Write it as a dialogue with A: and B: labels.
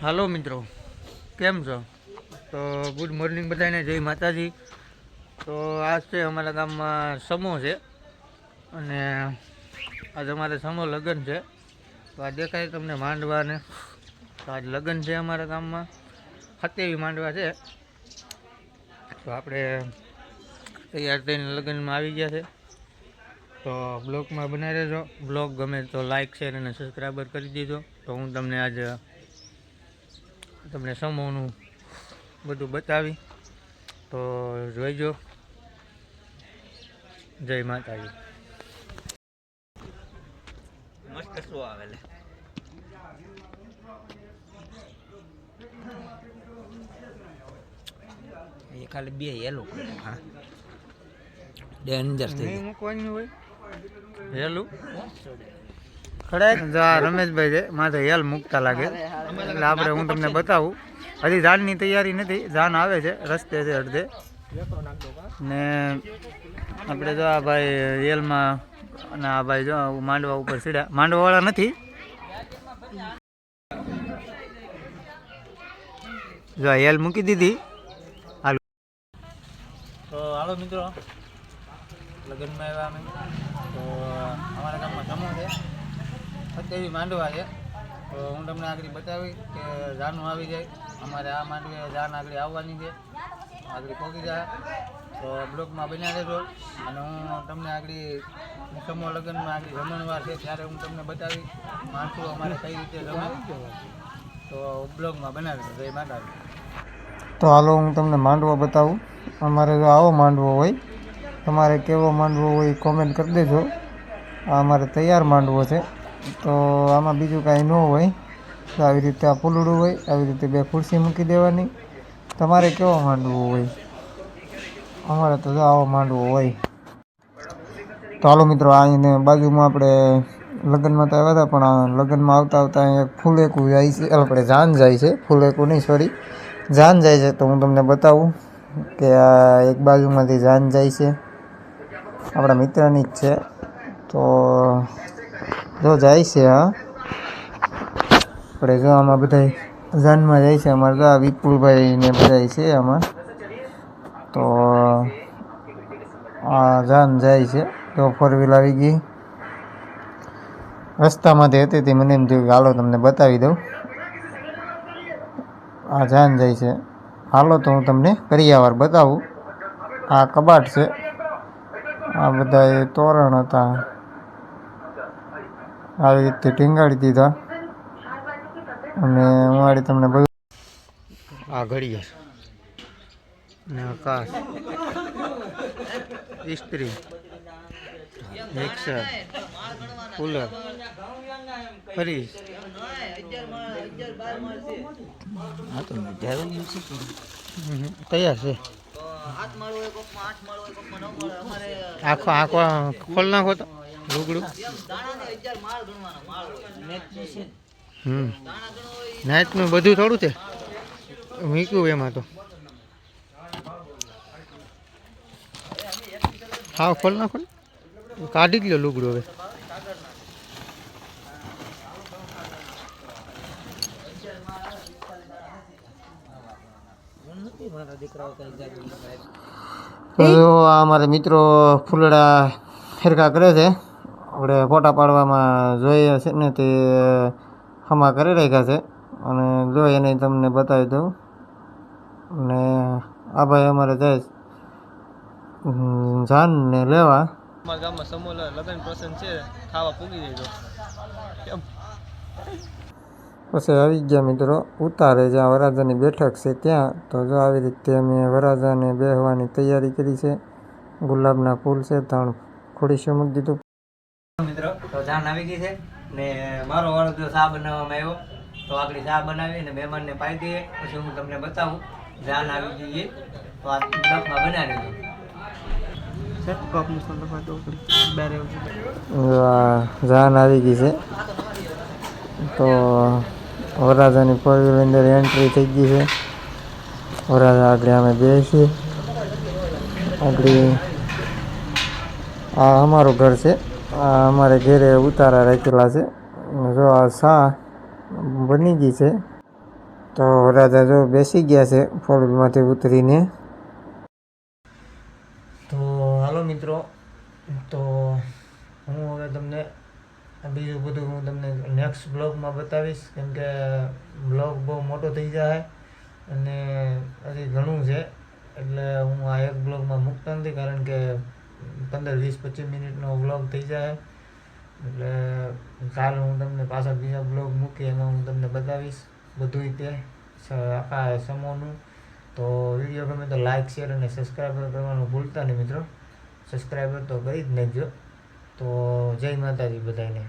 A: હાલો મિત્રો, કેમ છો? તો ગુડ મોર્નિંગ બધાને, જય માતાજી. તો આજ છે અમારા ગામમાં સમો છે અને આજ અમારે સમો લગ્ન છે. તો આ દેખાય તમને માંડવાને તો આજ લગ્ન છે અમારા ગામમાં. સત્યાવી માંડવા છે. તો આપણે તૈયાર થઈને લગ્નમાં આવી ગયા છે. તો બ્લોગમાં બનાવી રહેજો. બ્લોગ ગમે તો લાઇક શેર અને સબસ્ક્રાઈબર કરી દેજો. તો હું તમને આજે તમને સમોનું બધું બતાવી. તો જોઈજો. જય માતાજી.
B: મસ્ત શું આવે એ ખાલી બે હેલું હા. ડેન્જર થઈ
A: હોય. હેલું? જો આ રમેશભાઈ છે. માથે હેલ મૂકતા લાગે. એટલે આપણે હું તમને બતાવું. હજી જાનની તૈયારી નથી. જાન આવે છે રસ્તે છે અડધે. ને આપણે જો આ ભાઈ હેલમાં અને આ ભાઈ જો માંડવા ઉપર સીડ્યા. માંડવાવાળા નથી. જો આ હેલ મૂકી દીધી. હાલો. તો હાલો મિત્રો લગ્નમાં આવ્યા અમે. તો અમારા ગામમાં સમૂહ છે સત્યાવી માંડવા છે. તો હું તમને આગળ બતાવી કે જાનું આવી જાય. અમારે આ માંડવી જાન આગળ આવવાની છે. આગળ પહોંચી જાય. તો બ્લોકમાં બન્યા રહેજો. અને હું તમને આગળ સમૂહ લગ્નમાં આગળ જમણવાર છે ત્યારે હું તમને બતાવી માણસો અમારે કઈ રીતે જમે. તો બ્લોગમાં બનાવી જય માતાજી. તો હાલો હું તમને માંડવો બતાવું. અમારે જો આવો માંડવો હોય, તમારે કેવો માંડવો હોય કોમેન્ટ કરી દેજો. આ અમારે તૈયાર માંડવો છે. તો આમાં બીજું કાંઈ ન હોય. તો આવી રીતે આ પુલડું હોય, આવી રીતે બે ખુરશી મૂકી દેવાની. તમારે કેવો માંડવો હોય? અમારે તો આવો માંડવો હોય. તો હાલો મિત્રો આને બાજુમાં આપણે લગ્નમાં તો આવ્યા હતા, પણ લગ્નમાં આવતા આવતા અહીંયા ફૂલેકું જાય છે. આપણે જાન જાય છે. ફૂલેકું નહીં સોરી જાન જાય છે, તો હું તમને બતાવું કે આ એક બાજુમાંથી જાન જાય છે. આપણા મિત્રની જ છે. તો જો જાય છે, હા. આપણે જો આમાં બધા જાનમાં જાય છે, અમારે તો આ વિપુલભાઈ ને બધા છે આમાં. તો આ જાન જાય છે, તો ફોર વ્હીલ આવી ગઈ. રસ્તામાંથી હતી તે મને એમ થયું હાલો તમને બતાવી દઉં. આ જાન જાય છે. હાલો તો હું તમને કરિયાવાર બતાવું. આ કબાટ છે. આ બધા તોરણ હતા. આવી રીતે ટીંગાડી દીધા. અને આડી તમને બધું આ ઘડિયાળ ને આકાશ ઇસ્ત્રી. મિક્સર. કુલર. ફરીજ. કયા છે.
B: અમારે
A: આખો આખો ખોલ નાખો તો.
B: છે
A: હમ. નાઇટનું બધું થોડું છે? મૂક્યું એમાં તો. હા, ખોલ ના ખોલ. કાઢી જ લો લુગડું હવે. તો અમારા મિત્રો ફૂલડા ફેરકા કરે છે. આપણે ફોટા પાડવામાં જોઈએ છે ને તે હમા કરી રાખ્યા છે. અને જો એને તમને બતાવી દઉં. અને આ ભાઈ અમારે જાય જાનને લેવા.
C: અમારા ગામમાં સમૂહ લગ્ન પ્રસંગ છે ખાવા પૂગી દેજો
A: પછી આવી ગયા મિત્રો ઉતારે જ્યાં વરાજાની બેઠક છે ત્યાં. તો જો આવી રીતે અમે વરાજાને બેહવાની તૈયારી કરી છે. ગુલાબના ફૂલ છે ત્રણ ખોડીશું મૂકી દીધું. મિત્રો તો જાન આવી ગઈ છે ને મારો વાળો જો ચા બનાવવામાં આવ્યો તો આગળ ચા બનાવી અને મહેમાનને પાઈ દઈએ પછી હું તમને બતાવું જાન આવી ગઈ છે તો આ બ્લોકમાં બનાવી દઉં. જાન આવી ગઈ છે. તો વરાજાની ફોર વ્હીલર અંદર એન્ટ્રી થઈ ગઈ છે. વરાજા આગળ અમે બેસીએ આગળ આ અમારું ઘર છે. અમારે ઘેરે ઉતારા રાખેલા છે. જો આ શા બની ગઈ છે.
D: તો રાજા જો બેસી ગયા છે ફોર વ્હીલમાંથી ઉતરીને. તો હાલો મિત્રો, તો હું હવે તમને બીજું બધું હું તમને નેક્સ્ટ બ્લોગમાં બતાવીશ. કેમ કે બ્લોગ બહુ મોટો થઈ જાય અને હજી ઘણું છે. એટલે હું આ એક બ્લોગમાં મૂકતો નથી કારણ કે પંદર વીસ પચીસ મિનિટનો બ્લોગ થઈ જાય. એટલે કાલ હું તમને પાછા બીજા બ્લોગ મૂકી એમાં હું તમને બતાવીશ બધું તે આખા સમૂહનું તો વીડિયો ગમે તો લાઇક શેર અને સબસ્ક્રાઈબર કરવાનું ભૂલતા નહીં મિત્રો. સબસ્ક્રાઈબર તો કરી જ નાખજો. તો જય માતાજી બધાને